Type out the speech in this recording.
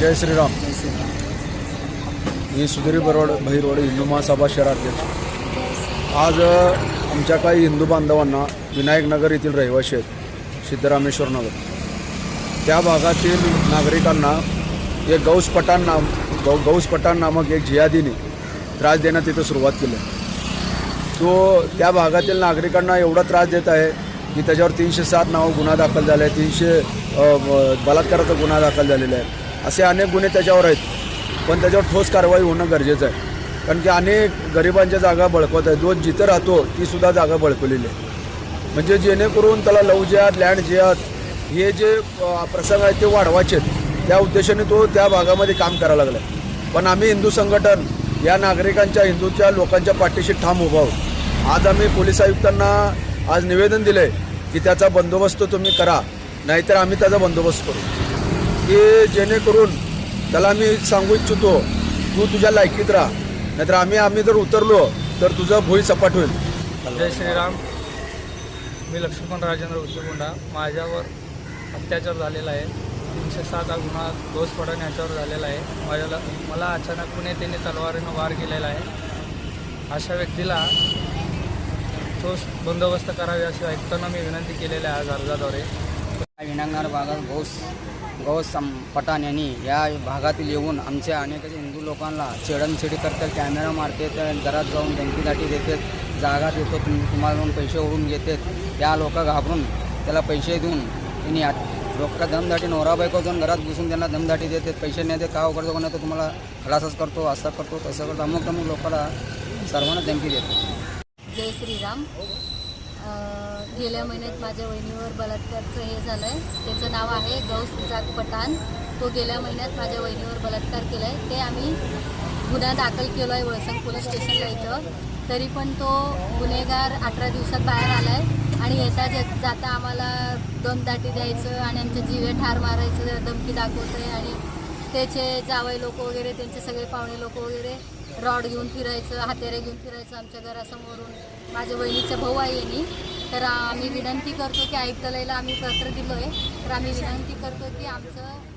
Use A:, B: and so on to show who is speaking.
A: जय श्रीराम. मी सुधीर बरोड भैरवड हिंदू महासभा शहराध्यक्ष. आज आमच्या काही हिंदू बांधवांना विनायकनगर येथील रहिवासी आहेत सिद्धरामेश्वर नगर. त्या भागातील नागरिकांना एक गौस पठाण नाम गौ गौस पठाण नामक एक जियादीने त्रास देण्यात तिथं सुरुवात केली. तो त्या भागातील नागरिकांना एवढा त्रास देत आहे की त्याच्यावर तीनशे सात नावं गुन्हा दाखल झाले आहे तीनशे बलात्काराचा गुन्हा दाखल झालेला आहे. असे अनेक गुन्हे त्याच्यावर आहेत. पण त्याच्यावर ठोस कारवाई होणं गरजेचं आहे. कारण की अनेक गरिबांच्या जागा बळकवत आहे जो जिथं राहतो ती सुद्धा जागा बळकवलेली आहे. म्हणजे जेणेकरून त्याला लव जिहाद लँड जिहाद हे जे प्रसंग आहेत ते वाढवायचे आहेत. त्या उद्देशाने तो त्या भागामध्ये काम करायला लागला आहे पण आम्ही हिंदू संघटन या नागरिकांच्या हिंदूच्या लोकांच्या पाठीशी ठाम उभा आहोत. आज आम्ही पोलीस आयुक्तांना आज निवेदन दिलं आहे की त्याचा बंदोबस्त तुम्ही करा. नाहीतर आम्ही त्याचा बंदोबस्त करू. की जेणेकरून त्याला मी सांगू इच्छितो तू तुझ्या लायकीत राहा. नाहीतर आम्ही आम्ही जर उतरलो तर तुझं भुई सपाट होईल.
B: जय श्रीराम. मी लक्ष्मण राजेंद्र उद्योगुंडा माझ्यावर अत्याचार झालेला आहे. तीनशे सात हा गुन्हा दोष पडण याच्यावर झालेला आहे. माझ्याला मला अचानकपणे त्यांनी तलवारीनं वार केलेला आहे. अशा व्यक्तीला ठोस बंदोबस्त करावे असे आयुक्तांना मी विनंती केलेली आहे आज अर्जाद्वारे.
C: विनागणार भागात गौस गौस सं- पठाण यांनी या भागातील येऊन आमच्या अनेक हिंदू लोकांना छेडणछेडी करतात कॅमेरा मारते घरात जाऊन धमकीदाटी देतात जागा देतो तुम तुम्हाला जाऊन पैसे ओढून घेतात. या लोक घाबरून त्याला पैसे देऊन त्यांनी लोक दमदाटी नवरा बायको जाऊन घरात घुसून त्यांना दमदाटी देतात पैसे नाही देत का करतो कोणा? तर तुम्हाला खलासच करतो असं करतो तसं करतो. अमुक अमुक लोकांना सर्वांना धमकी देतो
D: जय श्रीराम. गेल्या महिन्यात माझ्या वहिनीवर बलात्कारचं हे झालं आहे त्याचं नाव आहे गौस इजाक पठाण. तो गेल्या महिन्यात माझ्या वहिनीवर बलात्कार केला आहे ते आम्ही गुन्हा दाखल केला आहे वळसंग पोलीस स्टेशनला इथं. तरी पण तो गुन्हेगार अठरा दिवसात बाहेर आला आहे आणि येता जाता आम्हाला दोन दाटी द्यायचं आणि आमच्या जीवे ठार मारायचं धमकी दाखवतं आहे आणि त्याचे जावई लोक वगैरे त्यांचे सगळे पाहुणे लोक वगैरे रॉड घेऊन फिरायचं हातेरे घेऊन फिरायचं आमच्या घरासमोरून. माझ्या बहिणीचा भाऊ आहे यांनी तर आम्ही विनंती करतो की आयुक्तालयाला आम्ही पत्र दिलो आहे तर आम्ही विनंती करतो की आमचं